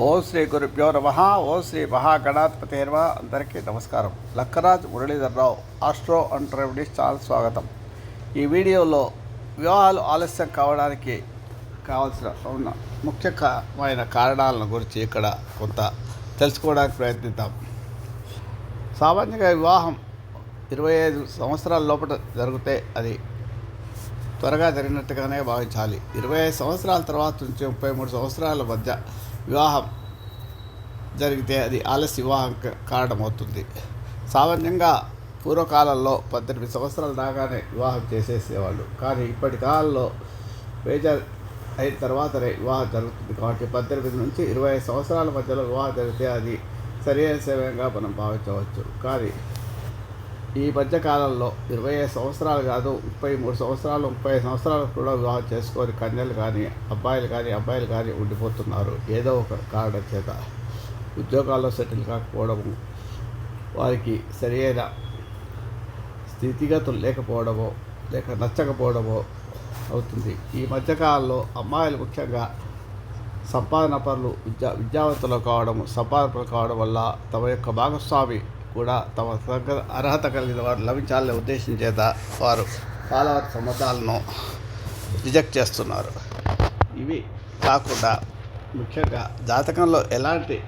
ఓం శ్రీ గురుభ్యో నమ. ఓం శ్రీ మహాగణాధిపతిర్వ. అందరికీ నమస్కారం. Lakkaraj Muralidhar Rao astro and remedies channel స్వాగతం. ఈ వీడియోలో వివాహాలు ఆలస్యం కావడానికి కావాల్సిన ఉన్న ముఖ్యమైన కారణాలను గురించి ఇక్కడ కొంత తెలుసుకోవడానికి ప్రయత్నిద్దాం. సామాన్యంగా వివాహం ఇరవై ఐదు సంవత్సరాల లోపల జరిగితే అది త్వరగా జరిగినట్టుగానే భావించాలి. ఇరవై ఐదు సంవత్సరాల తర్వాత నుంచి ముప్పై మూడు సంవత్సరాల మధ్య వివాహం జరిగితే అది ఆలస్య వివాహం కారణమవుతుంది. సామాన్యంగా పూర్వకాలంలో పద్దెనిమిది సంవత్సరాల దాకానే వివాహం చేసేసేవాళ్ళు. కానీ ఇప్పటి కాలంలో మేజర్ అయిన తర్వాతనే వివాహం జరుగుతుంది కాబట్టి పద్దెనిమిది నుంచి ఇరవై ఐదు సంవత్సరాల మధ్యలో వివాహం జరిగితే అది సరైన సమయంగా మనం భావించవచ్చు. కానీ ఈ మధ్యకాలంలో ఇరవై ఐదు సంవత్సరాలు కాదు ముప్పై మూడు సంవత్సరాలు ముప్పై ఐదు సంవత్సరాలు కూడా వివాహం చేసుకొని కన్యలు కానీ అబ్బాయిలు కానీ అబ్బాయిలు కానీ ఉండిపోతున్నారు. ఏదో ఒక కారణం చేత ఉద్యోగాల్లో సెటిల్ కాకపోవడము వారికి సరియైన స్థితిగతులు లేకపోవడమో లేక నచ్చకపోవడమో అవుతుంది. ఈ మధ్యకాలంలో అమ్మాయిలు ముఖ్యంగా సంపాదన పనులు విద్యా విద్యావంతులు కావడం సంపాదనలు కావడం వల్ల తమ యొక్క భాగస్వామి కూడా తమ అర్హత కలిగిన వారు లభించాలనే ఉద్దేశం చేత వారు పాలవారి సమ్మతాలను సంబంధాలను రిజెక్ట్ చేస్తున్నారు. ఇవి కాకుండా ముఖ్యంగా జాతకంలో ఎలాంటి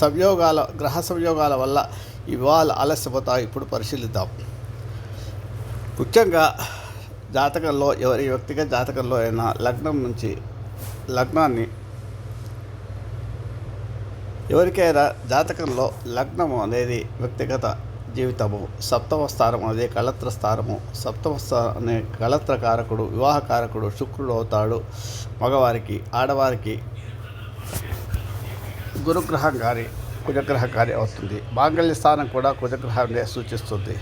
సంయోగాల గ్రహ సంయోగాల వల్ల ఈ వివాహాలు ఆలస్యపోతాయి ఇప్పుడు పరిశీలిద్దాం. ముఖ్యంగా జాతకంలో ఎవరి వ్యక్తిగత జాతకంలో అయినా లగ్నం నుంచి లగ్నాన్ని ఎవరికైనా జాతకంలో లగ్నము అనేది వ్యక్తిగత జీవితము సప్తమ స్థానం అనేది కళత్ర స్థానము సప్తమ స్థానం అనే కళత్ర కారకుడు వివాహ కారకుడు శుక్రుడు అవుతాడు. మగవారికి ఆడవారికి గురుగ్రహం కానీ కుజగ్రహం కానీ అవుతుంది. మాంగళ్య స్థానం కూడా కుజగ్రహాన్ని సూచిస్తుంది.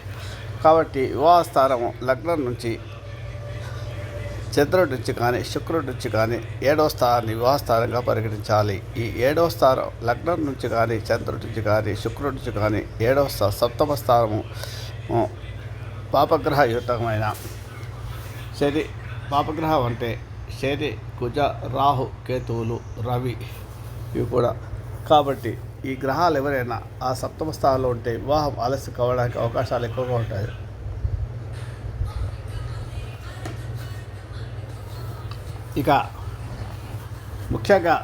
కాబట్టి వివాహ స్థానము లగ్నం నుంచి చంద్రుడి నుంచి కానీ శుక్రుడి నుంచి కానీ ఏడవ స్థానాన్ని వివాహ స్థానంగా పరిగణించాలి. ఈ ఏడవ స్థానం లగ్నం నుంచి కానీ చంద్రుడి నుంచి కానీ శుక్రుడి నుంచి కానీ ఏడవ స్థా సప్తమ స్థానము పాపగ్రహ యుతమైన శని పాపగ్రహం అంటే శని కుజ రాహు కేతువులు రవి ఇవి కూడా. కాబట్టి ఈ గ్రహాలు ఎవరైనా ఆ సప్తమ స్థానంలో ఉంటే వివాహం ఆలస్యం కావడానికి అవకాశాలు ఎక్కువగా ఉంటాయి. ఇక ముఖ్యంగా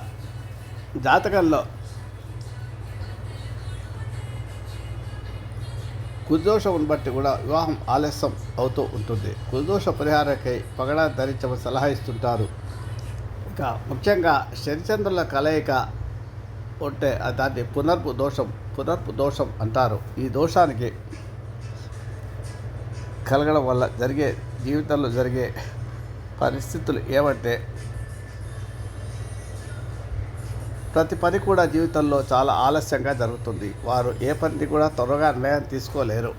జాతకంలో కుదోషమును బట్టి కూడా వివాహం ఆలస్యం అవుతూ ఉంటుంది. కుదోష పరిహారకై పగడా ధరించమని సలహా ఇస్తుంటారు. ఇక ముఖ్యంగా శనిచంద్రుల కలయిక ఉంటే ఆ దాన్ని పునర్పు దోషం పునర్పు దోషం అంటారు. ఈ దోషానికి కలగడం వల్ల జరిగే జీవితంలో జరిగే పరిస్థితులు ఏమంటే ప్రతి పని కూడా జీవితంలో చాలా ఆలస్యంగా జరుగుతుంది. వారు ఏ పనిని కూడా త్వరగా నిర్ణయం తీసుకోలేరు.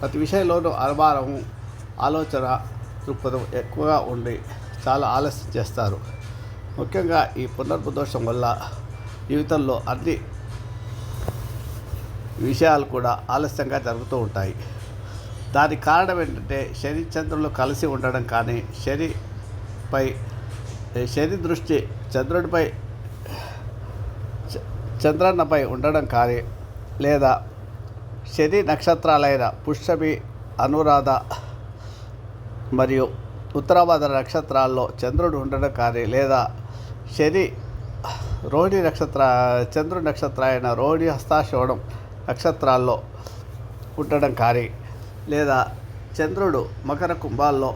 ప్రతి విషయంలోనూ అనుమానము ఆలోచన దృక్పథం ఎక్కువగా ఉండి చాలా ఆలస్యం చేస్తారు. ముఖ్యంగా ఈ పునర్ప్రదోషం వల్ల జీవితంలో అన్ని విషయాలు కూడా ఆలస్యంగా జరుగుతూ ఉంటాయి. దానికి కారణం ఏంటంటే శని చంద్రులు కలిసి ఉండడం కానీ పై శని దృష్టి చంద్రుడిపై చ- చంద్రన్నపై ఉండడం కానీ లేదా శని నక్షత్రాలైన పుష్యమి అనురాధ మరియు ఉత్తరాభాద నక్షత్రాల్లో చంద్రుడు ఉండడం కానీ లేదా శని రోహిణి నక్షత్ర చంద్రుడి నక్షత్ర అయిన రోహిణి హస్తాశోణం నక్షత్రాల్లో ఉండడం కానీ లేదా చంద్రుడు మకర కుంభాల్లో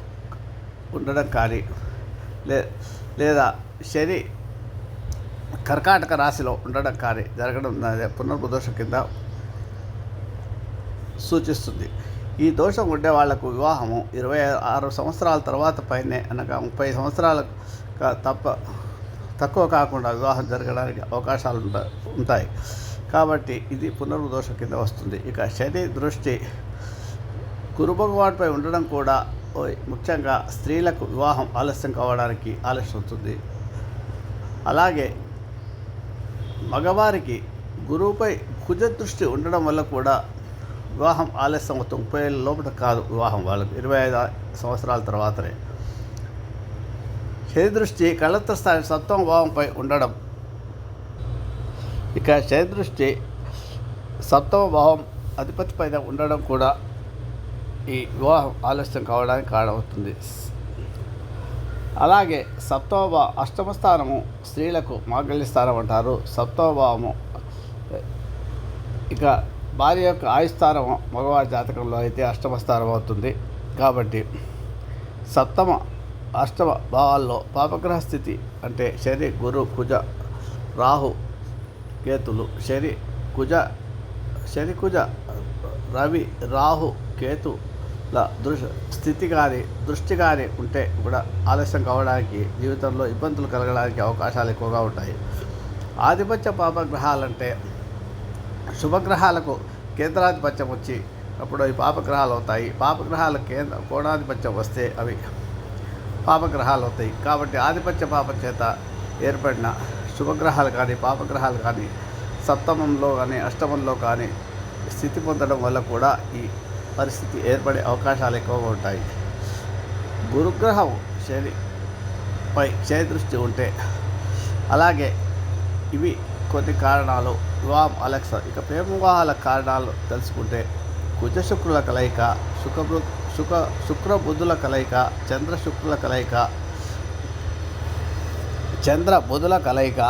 ఉండడం కానీ లే లేదా శని కర్కాటక రాశిలో ఉండడం కానీ జరగడం అదే కింద సూచిస్తుంది. ఈ దోషం ఉండే వాళ్ళకు వివాహము ఇరవై ఆరు సంవత్సరాల తర్వాత పైనే అనగా ముప్పై సంవత్సరాల తప్ప తక్కువ కాకుండా వివాహం జరగడానికి అవకాశాలు ఉంటాయి. కాబట్టి ఇది పునర్దోషం కింద వస్తుంది. ఇక శని దృష్టి గురు భగవాన్పై ఉండడం కూడా ముఖ్యంగా స్త్రీలకు వివాహం ఆలస్యం కావడానికి ఆలస్యం అవుతుంది. అలాగే మగవారికి గురువుపై కుజ దృష్టి ఉండడం వల్ల కూడా వివాహం ఆలస్యం అవుతుంది. ముప్పై ఏళ్ళ లోపల కాదు వివాహం వాళ్ళకు. ఇరవై ఐదు సంవత్సరాల తర్వాతనే. శని దృష్టి కళ్ళత్వ స్థాయి సత్వం భావంపై ఉండడం. ఇక శని దృష్టి సప్తమ భావం అధిపతి పైన ఉండడం కూడా ఈ వివాహం ఆలస్యం కావడానికి కారణమవుతుంది. అలాగే సప్తమభావ అష్టమ స్థానము స్త్రీలకు మాంగళ్య స్థానం అంటారు. సప్తమభావము ఇక భార్య యొక్క ఆయుస్థానం మగవారి జాతకంలో అయితే అష్టమ స్థానం అవుతుంది. కాబట్టి సప్తమ అష్టమ భావాల్లో పాపగ్రహ స్థితి అంటే శని గురు కుజ రాహు కేతులు శని కుజ శని కుజ రవి రాహు కేతు దృష్ స్థితి కానీ దృష్టి కానీ ఉంటే కూడా ఆలస్యం కావడానికి జీవితంలో ఇబ్బందులు కలగడానికి అవకాశాలు ఎక్కువగా ఉంటాయి. ఆధిపత్య పాపగ్రహాలంటే శుభగ్రహాలకు కేంద్రాధిపత్యం వచ్చి అప్పుడు అవి పాపగ్రహాలు అవుతాయి. పాపగ్రహాల కేంద్ర కోణాధిపత్యం వస్తే అవి పాపగ్రహాలు అవుతాయి కాబట్టి ఆధిపత్య పాపం చేత ఏర్పడిన శుభగ్రహాలు కానీ పాపగ్రహాలు కానీ సప్తమంలో కానీ అష్టమంలో కానీ స్థితి పొందడం వల్ల కూడా ఈ పరిస్థితి ఏర్పడే అవకాశాలు ఎక్కువగా ఉంటాయి. గురుగ్రహం శనిపై దృష్టి ఉంటే అలాగే ఇవి కొన్ని కారణాలు. వివాహం అలెక్స ఇక ప్రేమ వివాహాల కారణాలు తెలుసుకుంటే కుజ శుక్రుల కలయిక శుక్ర శుక్ర శుక్ర బుధుల కలయిక చంద్ర శుక్రుల కలయిక చంద్ర బుధుల కలయిక.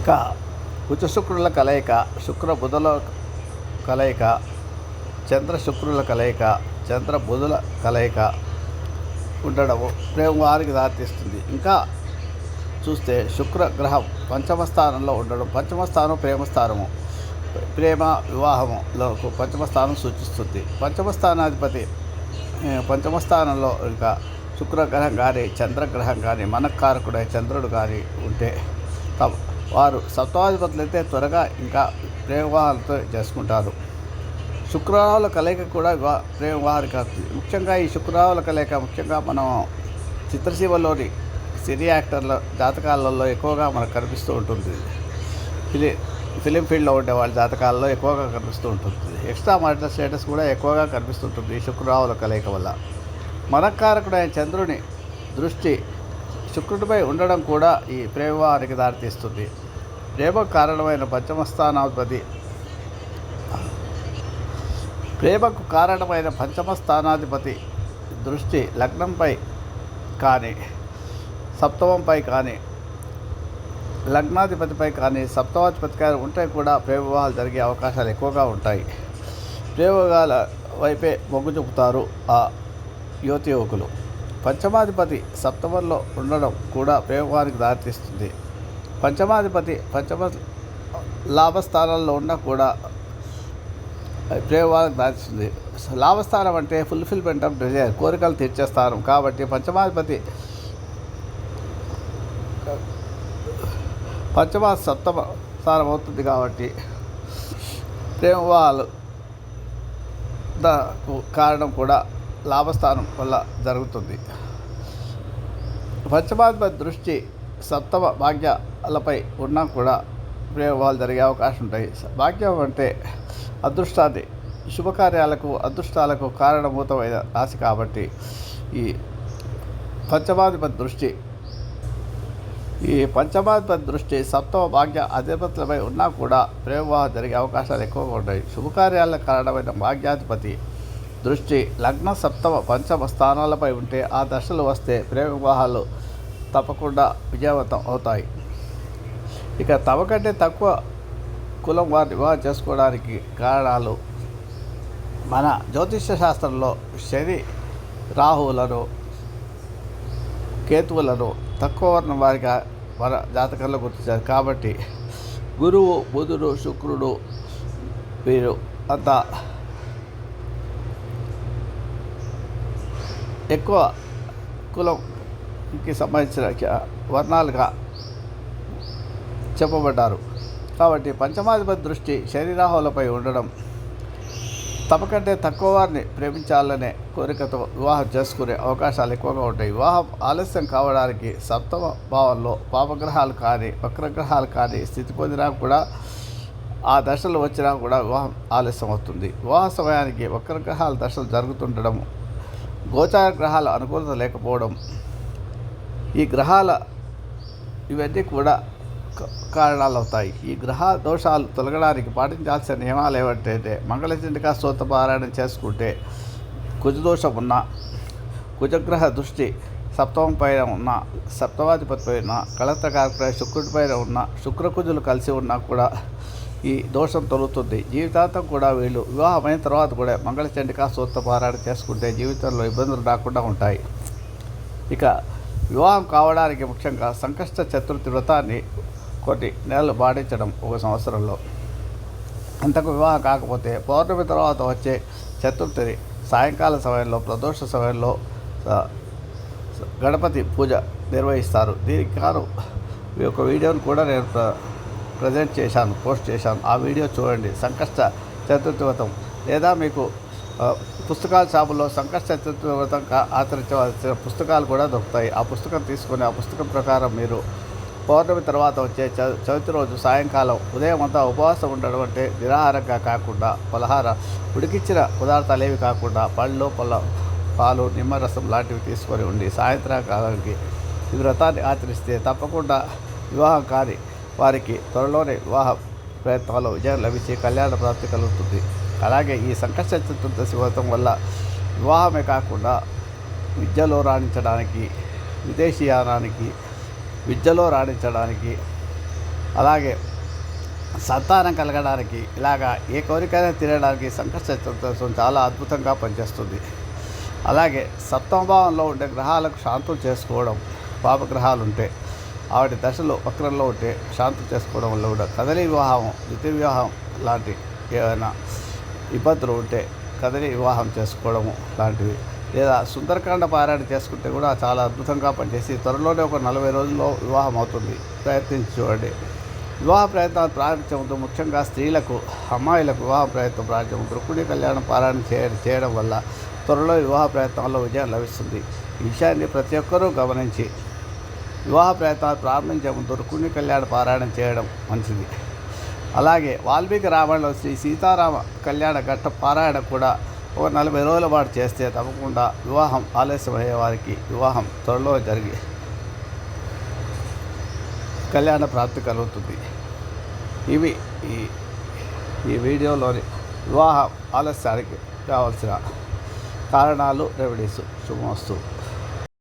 ఇక కుజ శుక్రుల కలయిక శుక్ర బుధుల కలయిక చంద్ర శుక్రుల కలయిక చంద్ర బుధుల కలయిక ఉండడం ప్రేమ వారికి దారితీస్తుంది. ఇంకా చూస్తే శుక్ర గ్రహం పంచమ స్థానంలో ఉండడం పంచమ స్థానం ప్రేమ స్థానము ప్రేమ వివాహములో పంచమ స్థానం సూచిస్తుంది. పంచమ స్థానాధిపతి పంచమ స్థానంలో ఇంకా శుక్రగ్రహం కానీ చంద్రగ్రహం కానీ మనకారకుడై చంద్రుడు కానీ ఉంటే తమ వారు సప్తాధిపతులు అయితే త్వరగా ఇంకా ప్రేమ వివాహాలతో చేసుకుంటారు. శుక్రవారాల కలయిక కూడా వివా- ప్రేమ వివాహానికి అవుతుంది ముఖ్యంగా ఈ శుక్రవారాల కలయిక ముఖ్యంగా మనం చిత్రసీమలోని సినీ యాక్టర్ల జాతకాలలో ఎక్కువగా మనకు కనిపిస్తూ ఉంటుంది. ఫిలి ఫిలిం ఫీల్డ్లో ఉండే వాళ్ళ జాతకాలలో ఎక్కువగా కనిపిస్తూ ఉంటుంది. ఎక్స్ట్రా మారిటల్ స్టేటస్ కూడా ఎక్కువగా కనిపిస్తుంటుంది ఈ శుక్రరావుల కలయిక వల్ల. మనకారకుడైన చంద్రుని దృష్టి శుక్రుడిపై ఉండడం కూడా ఈ ప్రేమ దారితీస్తుంది. ప్రేమ కారణమైన పంచమ స్థానాధిపతి ప్రేమకు కారణమైన పంచమ స్థానాధిపతి దృష్టి లగ్నంపై కానీ సప్తమంపై కానీ లగ్నాధిపతిపై కానీ సప్తమాధిపతి ఉంటే కూడా ప్రేమ వివాహాలు జరిగే అవకాశాలు ఎక్కువగా ఉంటాయి. ప్రేమ వివాహాల వైపే మొగ్గు చూపుతారు ఆ యువతి యువకులు. పంచమాధిపతి సప్తమంలో ఉండడం కూడా ప్రయోగానికి దారితీస్తుంది. పంచమాధిపతి పంచమ లాభస్థానాల్లో ఉన్నా కూడా ప్రేమవాదం దారిస్తుంది లాభస్థానం అంటే ఫుల్ఫిల్మెంట్ ఆఫ్ డిజైర్ కోరికలు తీర్చే స్థానం. కాబట్టి పంచమాధిపతి పంచమ సప్తమ స్థానం అవుతుంది కాబట్టి ప్రేమ వాళ్ళు కారణం కూడా లాభస్థానం వల్ల జరుగుతుంది. పంచమాధిపతి దృష్టి సప్తమ భాగ్యాలపై ఉన్నా కూడా ప్రయోగాలు జరిగే అవకాశం ఉంటాయి. భాగ్యం అంటే అదృష్టాన్ని శుభకార్యాలకు అదృష్టాలకు కారణభూతమైన రాశి కాబట్టి ఈ పంచమాధిపతి దృష్టి ఈ పంచమాధిపతి దృష్టి సప్తమ భాగ్య అధిపతులపై ఉన్నా కూడా ప్రేమ జరిగే అవకాశాలు ఎక్కువగా ఉంటాయి. శుభకార్యాలకు కారణమైన భాగ్యాధిపతి దృష్టి లగ్న సప్తమ పంచమ స్థానాలపై ఉంటే ఆ దశలు వస్తే ప్రేమ వివాహాలు తప్పకుండా విజయవంతం అవుతాయి. ఇక తమ కంటే తక్కువ కులం వారిని వివాహం చేసుకోవడానికి కారణాలు మన జ్యోతిష్య శాస్త్రంలో శని రాహువులను కేతువులను తక్కువ వర్ణం వారిగా మన జాతకంలో గుర్తించారు. కాబట్టి గురువు బుధుడు శుక్రుడు వీరు అంతా ఎక్కువ కులంకి సంబంధించిన వర్ణాలుగా చెప్పబడ్డారు. కాబట్టి పంచమాధిపతి దృష్టి శరీరాహులపై ఉండడం తమకంటే తక్కువ వారిని ప్రేమించాలనే కోరికతో వివాహం చేసుకునే అవకాశాలు ఎక్కువగా ఉంటాయి. వివాహం ఆలస్యం కావడానికి సప్తమ భావంలో పాపగ్రహాలు కానీ వక్రగ్రహాలు కానీ స్థితి పొందినా కూడా ఆ దశలు వచ్చినా కూడా వివాహం ఆలస్యం అవుతుంది వివాహ సమయానికి వక్రగ్రహాల దశలు జరుగుతుండడం గోచార గ్రహాల అనుకూలత లేకపోవడం ఈ గ్రహాల ఇవన్నీ కూడా క- కారణాలు అవుతాయి ఈ గ్రహ దోషాలు తొలగడానికి పాటించాల్సిన నియమాలు ఏమంటే మంగళచండికా స్తోత్ర పారాయణం చేసుకుంటే కుజదోషం ఉన్న కుజగ్రహ దృష్టి సప్తమం పైన ఉన్న సప్తమాధిపతి పైన కళత్రకారకుడై శుక్రుడి పైన ఉన్న శుక్రకుజులు కలిసి ఉన్నా కూడా ఈ దోషం తొలుగుతుంది జీవితాంతం కూడా వీళ్ళు వివాహమైన తర్వాత కూడా మంగళచండికా స్తోత్ర పారాయణ చేసుకుంటే జీవితంలో ఇబ్బందులు రాకుండా ఉంటాయి. ఇక వివాహం కావడానికి ముఖ్యంగా సంకష్ట చతుర్థి వ్రతాన్ని కొన్ని నెలలు పాటించడం ఒక సంవత్సరంలో. అంతకు వివాహం కాకపోతే పౌర్ణమి తర్వాత వచ్చే చతుర్థిని సాయంకాల సమయంలో ప్రదోష సమయంలో గణపతి పూజ నిర్వహిస్తారు. దీనికి కారు ఈ యొక్క వీడియోను కూడా నేను ప్రజెంట్ చేశాను పోస్ట్ చేశాను. ఆ వీడియో చూడండి. సంకష్ట చతుర్థి వ్రతం లేదా మీకు పుస్తకాల షాపులో సంకష్ట చతుర్థి వ్రతం ఆచరించవలసిన పుస్తకాలు కూడా దొరుకుతాయి. ఆ పుస్తకం తీసుకొని ఆ పుస్తకం ప్రకారం మీరు పౌర్ణమి తర్వాత వచ్చే చవితి రోజు సాయంకాలం ఉదయం అంతా ఉపవాసం ఉండడం అంటే నిరాహారంగా కాకుండా పలహార ఉడికిచ్చిన పదార్థాలు ఏవి కాకుండా పళ్ళు పొల పాలు నిమ్మరసం లాంటివి తీసుకొని ఉండి సాయంత్రం కాలానికి ఈ వ్రతాన్ని ఆచరిస్తే తప్పకుండా వివాహం కాని వారికి త్వరలోనే వివాహ ప్రయత్నాల్లో విజయం లభించి కళ్యాణ ప్రాప్తి కలుగుతుంది. అలాగే ఈ సంకష్ట చతుర్దశి వ్రతం వల్ల వివాహమే కాకుండా విద్యలో రాణించడానికి విదేశీయానానికి విద్యలో రాణించడానికి అలాగే సంతానం కలగడానికి ఇలాగా ఏ కోరికైనా తీరడానికి సంకష్ట చతుర్దశం చాలా అద్భుతంగా పనిచేస్తుంది. అలాగే సప్తమ భావంలో ఉండే గ్రహాలకు శాంతులు చేసుకోవడం పాపగ్రహాలు ఉంటే ఆవిడ దశలో వక్రంలో ఉంటే శాంతి చేసుకోవడం వల్ల కూడా కదలి వివాహం ద్వితీయ వివాహం లాంటి ఏమైనా ఇబ్బందులు ఉంటే కదలి వివాహం చేసుకోవడము లాంటివి. లేదా సుందరకాండ పారాయణ చేసుకుంటే కూడా చాలా అద్భుతంగా పనిచేసి త్వరలోనే ఒక నలభై రోజుల్లో వివాహం అవుతుంది. ప్రయత్నించి చూడండి. వివాహ ప్రయత్నాలు ప్రారంభించే ముఖ్యంగా స్త్రీలకు అమ్మాయిలకు వివాహ ప్రయత్నం ప్రారంభించే దృక్కుడి కళ్యాణం పారాయణ చేయ చేయడం వల్ల త్వరలో వివాహ ప్రయత్నాల్లో విజయం లభిస్తుంది. ఈ విషయాన్ని ప్రతి ఒక్కరూ గమనించి వివాహ ప్రయత్నాలు ప్రారంభించే దొరుకుని రుక్మిణి కళ్యాణ పారాయణం చేయడం మంచిది. అలాగే వాల్మీకి రామాయణంలో శ్రీ సీతారామ కళ్యాణ ఘట్ట పారాయణ కూడా ఒక నలభై రోజుల పాటు చేస్తే తప్పకుండా వివాహం ఆలస్యమయ్యే వారికి వివాహం త్వరలో జరిగి కళ్యాణ ప్రాప్తి కలుగుతుంది. ఇవి ఈ ఈ వీడియోలోని వివాహ ఆలస్యానికి కావాల్సిన కారణాలు రెమెడీస్. శుభమస్తు.